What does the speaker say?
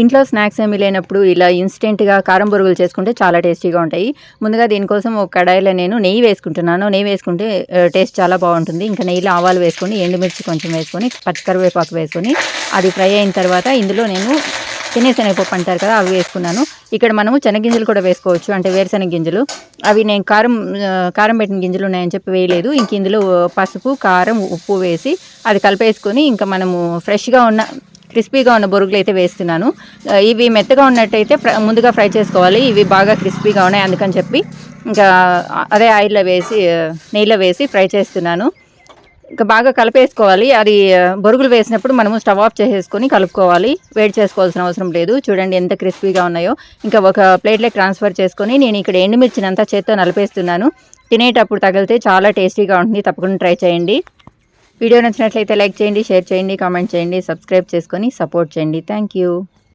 ఇంట్లో స్నాక్స్ ఏమీ లేనప్పుడు ఇలా ఇన్స్టెంట్గా కారం బొరుగులు చేసుకుంటే చాలా టేస్టీగా ఉంటాయి. ముందుగా దీనికోసం ఒక కడాయిలో నేను నెయ్యి వేసుకుంటున్నాను. నెయ్యి వేసుకుంటే టేస్ట్ చాలా బాగుంటుంది. ఇంకా నెయ్యిలో ఆవాలు వేసుకొని ఎండుమిర్చి కొంచెం వేసుకొని పచ్చికరివేపాకు వేసుకొని అది ఫ్రై అయిన తర్వాత ఇందులో నేను శనగపప్పు అంటారు కదా అవి వేసుకున్నాను. ఇక్కడ మనము శనగింజలు కూడా వేసుకోవచ్చు. అంటే వేరుశనగ గింజలు. అవి నేను కారం కారం పెట్టిన గింజలు ఉన్నాయని చెప్పి వేయలేదు. ఇంక ఇందులో పసుపు కారం ఉప్పు వేసి అది కలిపేసుకొని ఇంకా మనము ఫ్రెష్గా ఉన్న క్రిస్పీగా ఉన్న బొరుగులు అయితే వేస్తున్నాను. ఇవి మెత్తగా ఉన్నట్టయితే ముందుగా ఫ్రై చేసుకోవాలి. ఇవి బాగా క్రిస్పీగా ఉన్నాయి అందుకని చెప్పి ఇంకా అదే ఆయిల్లో వేసి నెయ్యిలో వేసి ఫ్రై చేస్తున్నాను. ఇంకా బాగా కలిపేసుకోవాలి. అది బొరుగులు వేసినప్పుడు మనము స్టవ్ ఆఫ్ చేసేసుకొని కలుపుకోవాలి. వేడి చేసుకోవాల్సిన అవసరం లేదు. చూడండి ఎంత క్రిస్పీగా ఉన్నాయో. ఇంకా ఒక ప్లేట్లోకి ట్రాన్స్ఫర్ చేసుకొని నేను ఇక్కడ ఎండుమిర్చినంతా చేత్తో నలిపేస్తున్నాను. తినేటప్పుడు తగిలితే చాలా టేస్టీగా ఉంటుంది. తప్పకుండా ట్రై చేయండి. వీడియో నచ్చినట్లయితే లైక్ చేయండి షేర్ చేయండి కామెంట్ చేయండి సబ్స్క్రైబ్ చేసుకొని సపోర్ట్ చేయండి. Thank you.